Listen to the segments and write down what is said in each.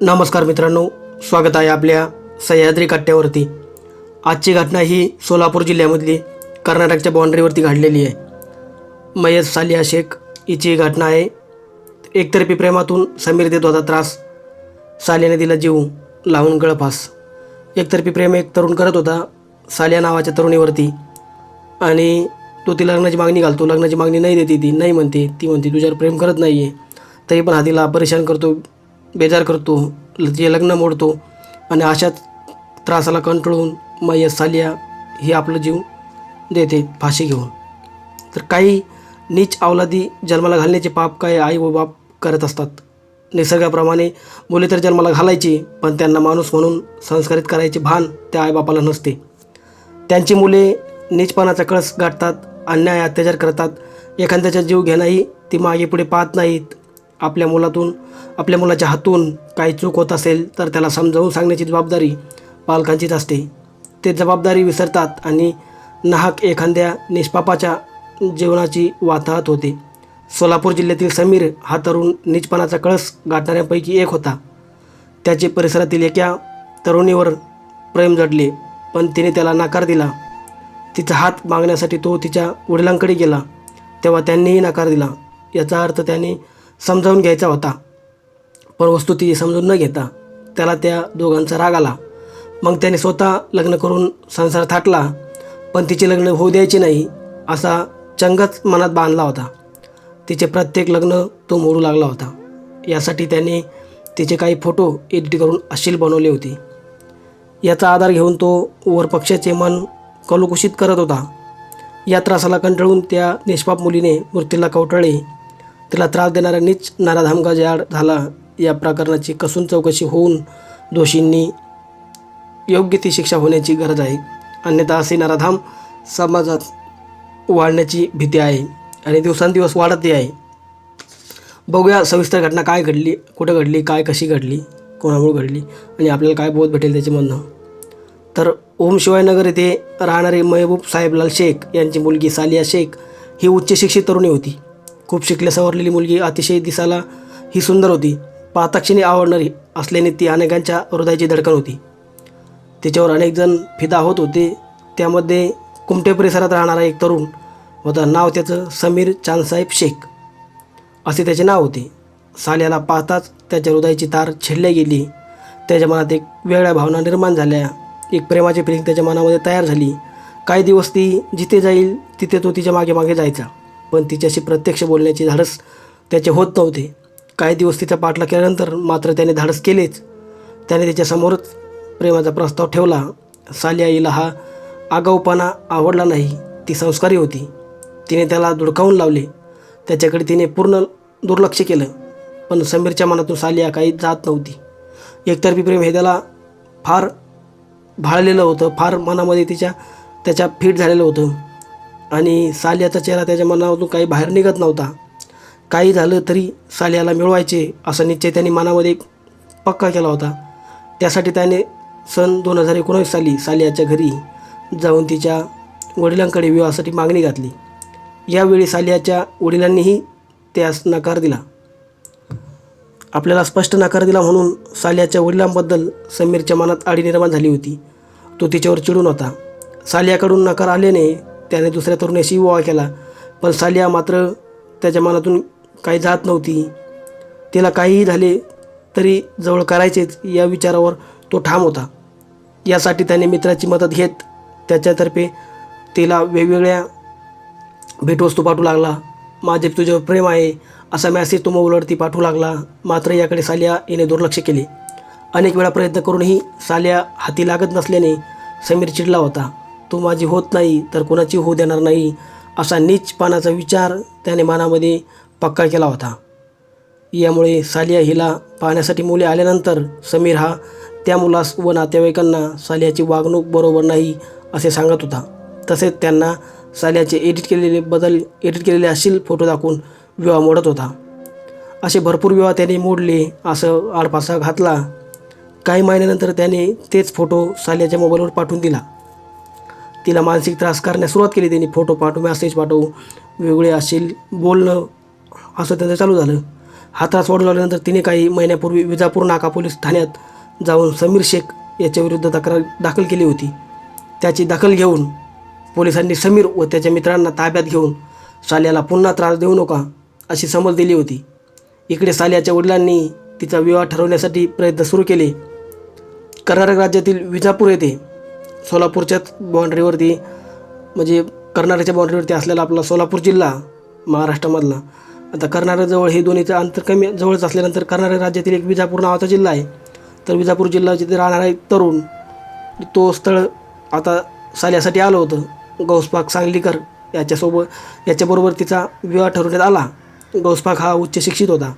नमस्कार मित्रांनो स्वागत आहे आपल्या सह्याद्री कट्ट्यावरती आजची घटना ही सोलापूर जिल्ह्यामधली कर्नाटकच्या बाँड्रीवरती घडलेली आहे. मयत सालिया शेख हिची घटना आहे. एकतर्फी प्रेमातून समीर देत होता त्रास सालियाने दिला जीव लावून गळफास. एकतर्फी प्रेम एक तरुण करत होता सालिया नावाच्या तरुणीवरती. आणि तो ती लग्नाची मागणी घालतो लग्नाची मागणी नाही देते ती नाही म्हणते ती म्हणते तुझ्यावर प्रेम करत नाही आहे तरी पण हा तिला परेशान करतो बेजार करतो जे लग्न मोडतो आणि अशाच त्रासाला कंटाळून मय सालिया ही आपलं जीव देते फाशी घेऊन. तर काही नीच अवलादी जन्माला घालण्याचे पाप काय आई व बाप करत असतात? निसर्गाप्रमाणे मुले तर जन्माला घालायची पण त्यांना माणूस म्हणून संस्कारित करायचे भान त्या आईबापाला नसते. त्यांची मुले नीचपणाचा कळस गाठतात अन्याय अत्याचार करतात. एखाद्याचा जीव घेणंही ती मागे पुढे पाहत नाहीत. आपल्या मुलातून आपल्या मुलाच्या हातून काही चूक होत असेल तर त्याला समजावून सांगण्याची जबाबदारी पालकांचीच असते. ते जबाबदारी विसरतात आणि नाहक एखाद्या निष्पापाच्या जीवनाची वाताहत होते. सोलापूर जिल्ह्यातील समीर हा तरुण निजपणाचा कळस गाठणाऱ्यांपैकी एक होता. त्याचे परिसरातील एका तरुणीवर प्रेम जडले पण तिने त्याला नकार दिला. तिचा हात मागण्यासाठी तो तिच्या वडिलांकडे गेला तेव्हा त्यांनीही नकार दिला. याचा अर्थ त्याने समजावून घ्यायचा होता. पण वस्तू ती समजून न घेता त्याला त्या दोघांचा राग आला. मग त्याने स्वतः लग्न करून संसार थाटला पण तिचे लग्न होऊ द्यायचे नाही असा चंगच मनात बांधला होता. तिचे प्रत्येक लग्न तो मोडू लागला होता. यासाठी त्याने तिचे काही फोटो एडिट करून अशील बनवले होते. याचा आधार घेऊन तो वरपक्षाचे मन कलुकुषित करत होता. या त्रासाला कंटाळून त्या निष्पाप मुलीने मृत्यूला कवटाळले. तिला त्रास देणारा नीच नाराधामगा जाड झाला. या प्रकरणाची कसून चौकशी होऊन दोषींनी योग्य ती शिक्षा होण्याची गरज आहे. अन्यथा असे नाराधाम समाजात वाढण्याची भीती आहे आणि दिवसांदिवस वाढतही आहे. बघूया सविस्तर घटना काय घडली कुठं घडली काय कशी घडली कोणामुळे घडली आणि आपल्याला काय बोध भेटेल त्याचे म्हणणं. तर ओम शिवायनगर येथे राहणारे महबूब साहेबलाल शेख यांची मुलगी सालिया शेख ही उच्च शिक्षित तरुणी होती. खूप शिकल्या सवरलेली मुलगी अतिशय दिसायला ही सुंदर होती. पाहताक्षणी आवडणारी असल्याने ती अनेकांच्या हृदयाची धडकन होती. तिच्यावर अनेकजण फिदा होत होते. त्यामध्ये कुमटे परिसरात राहणारा एक तरुण होता. नाव त्याचं समीर चांदसाहेब शेख असे त्याचे नाव होते. साल्याला पाहताच त्याच्या हृदयाची तार छेडल्या गेली. त्याच्या मनात एक वेगळ्या भावना निर्माण झाल्या. एक प्रेमाची फिलिंग त्याच्या मनामध्ये तयार झाली. काही दिवस ती जिथे जाईल तिथे तो तिच्यामागे मागे जायचा. पण तिच्याशी प्रत्यक्ष बोलण्याची धाडस त्याचे होत नव्हते. काही दिवस तिचा पाठला केल्यानंतर मात्र त्याने धाडस केलेच. त्याने तिच्यासमोरच प्रेमाचा प्रस्ताव ठेवला. साली आईला हा आगाऊपणा आवडला नाही. ती संस्कारी होती. तिने त्याला धुडकावून लावले. त्याच्याकडे तिने पूर्ण दुर्लक्ष केलं. पण समीरच्या मनातून सालिया काही जात नव्हती. एकतर्फी प्रेम हे त्याला फार भाळलेलं होतं. फार मनामध्ये तिच्या त्याच्या फिट झालेलं होतं. आणि साल्याचा चेहरा त्याच्या मनामधून काही बाहेर निघत नव्हता. काही झालं तरी साल्याला मिळवायचे असा निश्चय त्यांनी मनामध्ये पक्का केला होता. त्यासाठी त्याने सन दोन हजार एकोणावीस साली सालियाच्या घरी जाऊन तिच्या वडिलांकडे विवाहासाठी मागणी घातली. यावेळी सालियाच्या वडिलांनीही त्यास नकार दिला. आपल्याला स्पष्ट नकार दिला म्हणून सालियाच्या वडिलांबद्दल समीरच्या मनात आडी निर्माण झाली होती. तो तिच्यावर चिडून होता. सालियाकडून नकार आल्याने त्याने दुसऱ्या तरुणाशी विवाह केला. पण सालिया मात्र त्याच्या मनातून काही जात नव्हती. तिला काहीही झाले तरी जवळ करायचेच या विचारावर तो ठाम होता. यासाठी त्याने मित्राची मदत घेत त्याच्यातर्फे तिला वेगवेगळ्या भेटवस्तू पाठवू लागला. माझे तुझ्यावर प्रेम आहे असा मॅसेज तो मोबाईलवरती पाठवू लागला. मात्र याकडे सालिया हिने दुर्लक्ष केले. अनेक वेळा प्रयत्न करूनही सालिया हाती लागत नसल्याने समीर चिडला होता. तू माझी होत नाही तर कोणाची होऊ देणार नाही असा नीचपणाचा विचार त्याने मनामध्ये पक्का केला होता. यामुळे सालिया हिला पाहण्यासाठी मुले आल्यानंतर समीर हा त्या मुलास व नातेवाईकांना सालियाची वागणूक बरोबर नाही असे सांगत होता. तसेच त्यांना सालियाचे एडिट केलेले बदल एडिट केलेले असेल फोटो दाखवून विवाह मोडत होता. असे भरपूर विवाह त्याने मोडले असं आडपासा घातला. काही महिन्यानंतर त्याने तेच फोटो सालियाच्या मोबाईलवर पाठवून दिला. तिला मानसिक त्रास करण्यास सुरुवात केली त्यांनी फोटो पाठवू मॅसेज पाठवू वेगळे असेल बोलणं असं त्यांचं चालू झालं. हा त्रास वाढू लागल्यानंतर तिने काही महिन्यापूर्वी विजापूर नाका पोलीस ठाण्यात जाऊन समीर शेख याच्याविरुद्ध तक्रार दाखल केली होती. त्याची दखल घेऊन पोलिसांनी समीर व त्याच्या मित्रांना ताब्यात घेऊन साल्याला पुन्हा त्रास देऊ नका अशी समज दिली होती. इकडे साल्याच्या वडिलांनी तिचा विवाह ठरवण्यासाठी प्रयत्न सुरू केले. कर्नाटक राज्यातील विजापूर येथे सोलापूरच्याच बाँड्रीवरती म्हणजे कर्नाटकच्या बाँड्रीवरती असलेला आपला सोलापूर जिल्हा महाराष्ट्रामधला. आता कर्नाटकजवळ हे दोन्हीचं अंतर कमी जवळच असल्यानंतर कर्नाटक राज्यातील एक विजापूर नावाचा जिल्हा आहे. तर विजापूर जिल्हा जिथे राहणारा एक तरुण तो स्थळ आता साल्यासाठी आलं होतं. गौसपाक सांगलीकर याच्यासोबत याच्याबरोबर तिचा विवाह ठरवण्यात आला. गौसपाक हा उच्च शिक्षित होता.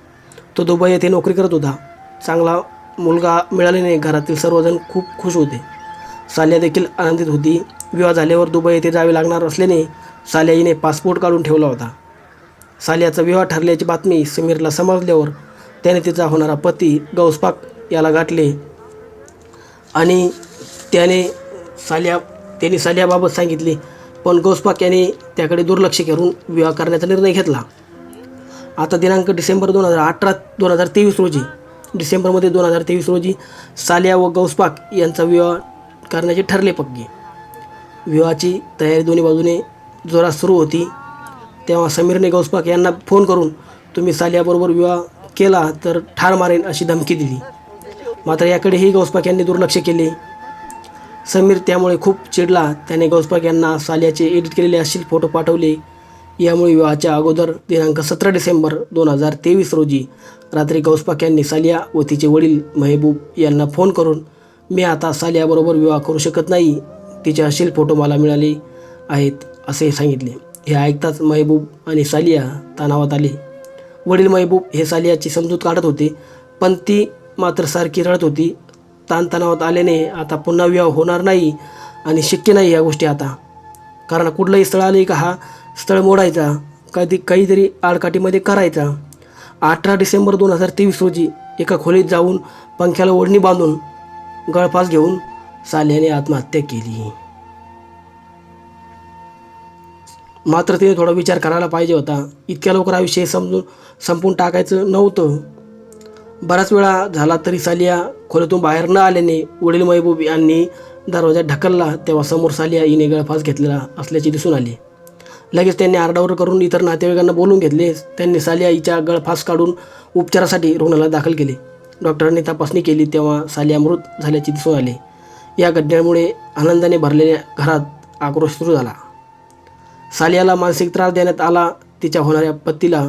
तो दुबई येथे नोकरी करत होता. चांगला मुलगा मिळाल्याने घरातील सर्वजण खूप खुश होते. साल्या देखील आनंदित होती. विवाह झाल्यावर दुबई येथे जावे लागणार असल्याने साल्या हिने पासपोर्ट काढून ठेवला होता. साल्याचा विवाह ठरल्याची बातमी समीरला समजल्यावर त्याने तिचा होणारा पती गौसपाक याला गाठले. आणि त्याने साल्या त्याने साल्याबाबत सांगितले पण गौसपाक याने त्याकडे दुर्लक्ष करून विवाह करण्याचा निर्णय घेतला. आता दिनांक डिसेंबर दोन हजार अठरा दोन हजार तेवीस रोजी डिसेंबरमध्ये दोन हजार तेवीस रोजी साल्या व गौसपाक यांचा विवाह करण्याचे ठरले पक्के. विवाहाची तयारी दोन्ही बाजूने जोरात सुरू होती. तेव्हा समीरने गौसपाक यांना फोन करून तुम्ही सालियाबरोबर विवाह केला तर ठार मारेन अशी धमकी दिली. मात्र याकडेही गौसपाक यांनी दुर्लक्ष केले. समीर त्यामुळे खूप चिडला. त्याने गौसपाक यांना सालियाचे एडिट केलेले असतील फोटो पाठवले. यामुळे विवाहाच्या अगोदर दिनांक सतरा डिसेंबर दोन हजार तेवीस रोजी रात्री गौसपाक यांनी सालिया व तिचे वडील महेबूब यांना फोन करून मी आता सालियाबरोबर विवाह करू शकत नाही. तिचे अश्लील फोटो मला मिळाले आहेत असे सांगितले. हे ऐकताच महबूब आणि सालिया तणावात आले. वडील महबूब हे सालियाची समजूत काढत होते पण ती मात्र सारखी रडत होती. ताणतणावात आल्याने आता पुन्हा विवाह होणार नाही आणि शक्य नाही या गोष्टी आता. कारण कुठलंही स्थळ आले का हा स्थळ मोडायचा कधी काहीतरी आडकाठीमध्ये करायचा. अठरा डिसेंबर दोन हजार तेवीस रोजी एका खोलीत जाऊन पंख्याला ओढणी बांधून गळफास घेऊन साल्याने आत्महत्या केली. मात्र तिने थोडा विचार करायला पाहिजे होता. इतक्या लवकर आयुष्य हे समजून संपून टाकायचं नव्हतं. बराच वेळा झाला तरी सालिया खोलीतून बाहेर न आल्याने वडील महबूब यांनी दरवाजा ढकलला तेव्हा समोर सालिया हिने गळफास घेतलेला असल्याचे दिसून आले. लगेच त्यांनी आरडाओरड करून इतर नातेवाईकांना बोलून घेतले. त्यांनी सालिया हिच्या गळफास काढून उपचारासाठी रुग्णालयात दाखल केले. डॉक्टरांनी तपासणी केली तेव्हा सालिया मृत झाल्याचे दिसून आले. या घटनेमुळे आनंदाने भरलेल्या घरात आक्रोश सुरू झाला. सालियाला मानसिक त्रास देण्यात आला. तिच्या होणाऱ्या पतीला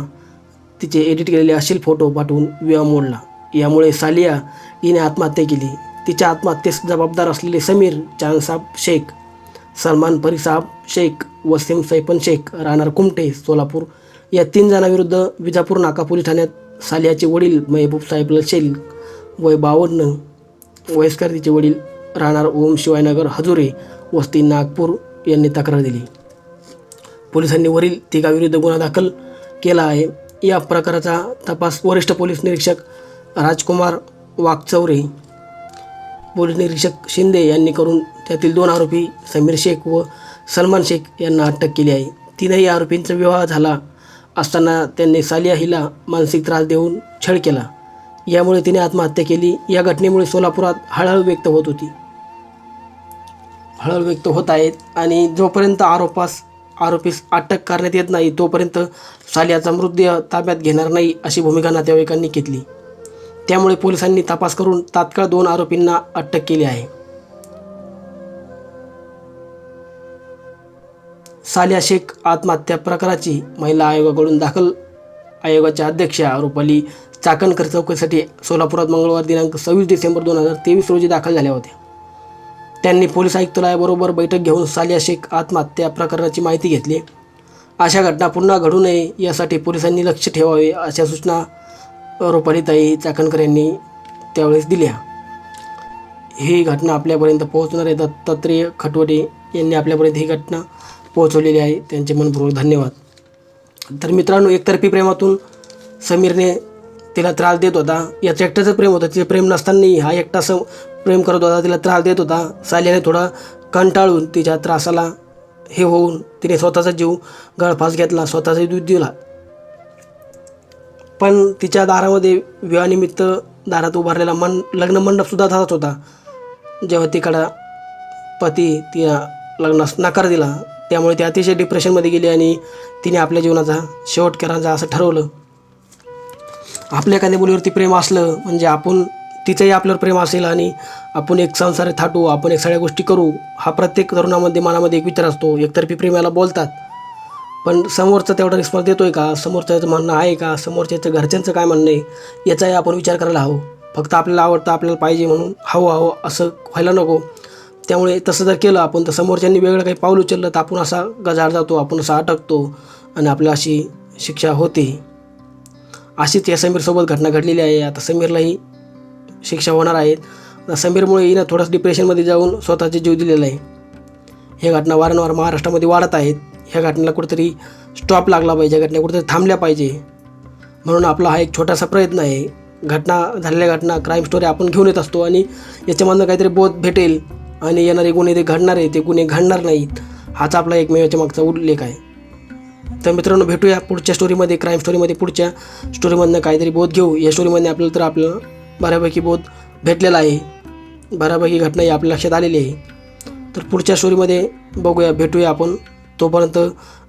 तिचे एडिट केलेले अशील फोटो पाठवून विवाह मोडला. यामुळे सालिया हिने आत्महत्या केली. तिच्या आत्महत्येस जबाबदार असलेले समीर चांदसाब शेख सलमान परिसाब शेख वसीम सैपन शेख राहणार कुमटे सोलापूर या तीन जणांविरुद्ध विजापूर नाका पोलीस ठाण्यात सालियाचे वडील मेहबूब साहेब लशेल वय बावन्न. वयस्कर तिचे वडील राहणार ओम शिवायनगर हजुरे वस्ती नागपूर यांनी तक्रार दिली. पोलिसांनी वरील तिघाविरुद्ध गुन्हा दाखल केला आहे. या प्रकाराचा तपास वरिष्ठ पोलीस निरीक्षक राजकुमार वाघचौरे पोलीस निरीक्षक शिंदे यांनी करून त्यातील दोन आरोपी समीर शेख व सलमान शेख यांना अटक केली आहे. तीनही आरोपींचा विवाह झाला असताना त्यांनी सालिया हिला मानसिक त्रास देऊन छळ केला. यामुळे तिने आत्महत्या केली. या घटनेमुळे सोलापुरात हळहळ व्यक्त होत होती. हळहळ व्यक्त होत आहेत आणि जोपर्यंत आरोपास आरोपीस अटक करण्यात येत नाही तोपर्यंत सालियाचा मृतदेह ताब्यात घेणार नाही अशी भूमिका नातेवाईकांनी घेतली. त्यामुळे पोलिसांनी तपास करून तात्काळ दोन आरोपींना अटक केली आहे. सालिया शेख आत्महत्या प्रकाराची महिला आयोगाकडून दाखल. आयोगाच्या अध्यक्षा रुपाली चाकणकर चौकशीसाठी सोलापुरात मंगळवार दिनांक सव्वीस डिसेंबर दोन हजार तेवीस रोजी दाखल झाल्या होत्या. त्यांनी पोलीस आयुक्तालयाबरोबर बैठक घेऊन सालिया शेख आत्महत्या प्रकरणाची माहिती घेतली. अशा घटना पुन्हा घडू नये यासाठी पोलिसांनी लक्ष ठेवावे अशा सूचना रुपालीताई चाकणकर यांनी त्यावेळेस दिल्या. ही घटना आपल्यापर्यंत पोहोचणारे दत्तात्रेय खटवटे यांनी आपल्यापर्यंत ही घटना पोहोचवलेली आहे. त्यांचे मनपूर्वक धन्यवाद. तर मित्रांनो एकतर्फी प्रेमातून समीरने तिला त्रास देत होता. याचं एकट्याचं प्रेम होतं. तिचे प्रेम नसतानाही हा एकटा सम प्रेम करत होता. तिला त्रास देत होता. साल्याने थोडा कंटाळून तिच्या त्रासाला हे होऊन तिने स्वतःचा जीव गळफास घेतला. स्वतःचा दूध दिला. पण तिच्या दारामध्ये विवाहानिमित्त दारात उभारलेला मन लग्न मंडपसुद्धा तसाच होता. जेव्हा तिकडं पती तिला लग्नास नकार दिला त्यामुळे ती अतिशय डिप्रेशनमध्ये गेली आणि तिने आपल्या जीवनाचा शेवट करायचा असं ठरवलं. आपल्या एखाद्या मुलीवरती प्रेम असलं म्हणजे आपण तिचंही आपल्यावर प्रेम असेल आणि आपण एक संसार थाटू आपण एक सगळ्या गोष्टी करू हा प्रत्येक तरुणामध्ये मनामध्ये एक विचार असतो. एकतर्फी प्रेमाला बोलतात. पण समोरचं तेवढा रिस्पॉन्स देतो आहे का समोरच्याचं म्हणणं आहे का? समोरच्याचं घरच्यांचं काय म्हणणं आहे? याचाही आपण विचार करायला हवं. फक्त आपल्याला आवडतं आपल्याला पाहिजे म्हणून हवं हवं असं व्हायला नको. त्यामुळे तसं जर केलं आपण तर समोरच्यांनी वेगळं काही पाऊल उचललं तर आपण असा गजाड जातो आपण असा अटकतो आणि आपल्या अशी शिक्षा होते. अशीच या समीरसोबत घटना घडलेली आहे. आता समीरलाही शिक्षा होणार आहे. समीरमुळे हिनं थोडंसं डिप्रेशनमध्ये जाऊन स्वतःचे जीव दिलेला आहे. ह्या घटना वारंवार महाराष्ट्रामध्ये वाढत आहेत. ह्या घटनेला कुठेतरी स्टॉप लागला पाहिजे. घटना कुठेतरी थांबल्या पाहिजे. म्हणून आपला हा एक छोटासा प्रयत्न आहे. घटना झालेल्या घटना क्राईम स्टोरी आपण घेऊन येत असतो आणि याच्यामधनं काहीतरी बोध भेटेल. आणि येणारे गुन्हे ते घडणार आहे ते गुन्हे घडणार नाहीत हाच आपला एकमेवाच्या मागचा उल्लेख आहे. तर मित्रांनो भेटूया पुढच्या स्टोरीमध्ये क्राईम स्टोरीमध्ये पुढच्या स्टोरीमधनं काहीतरी बोध घेऊ. या स्टोरीमध्ये आपल्याला तर आपल्याला बऱ्यापैकी बोध भेटलेला आहे. बऱ्यापैकी घटना ही आपल्या लक्षात आलेली आहे. तर पुढच्या स्टोरीमध्ये बघूया भेटूया आपण. तोपर्यंत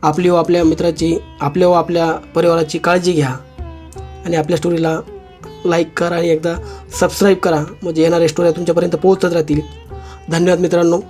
आपली व आपल्या मित्राची आपल्या व आपल्या परिवाराची काळजी घ्या. आणि आपल्या स्टोरीला लाईक करा आणि एकदा सबस्क्राईब करा. म्हणजे येणाऱ्या स्टोऱ्या तुमच्यापर्यंत पोहोचत राहतील. धन्यवाद मित्रांनो.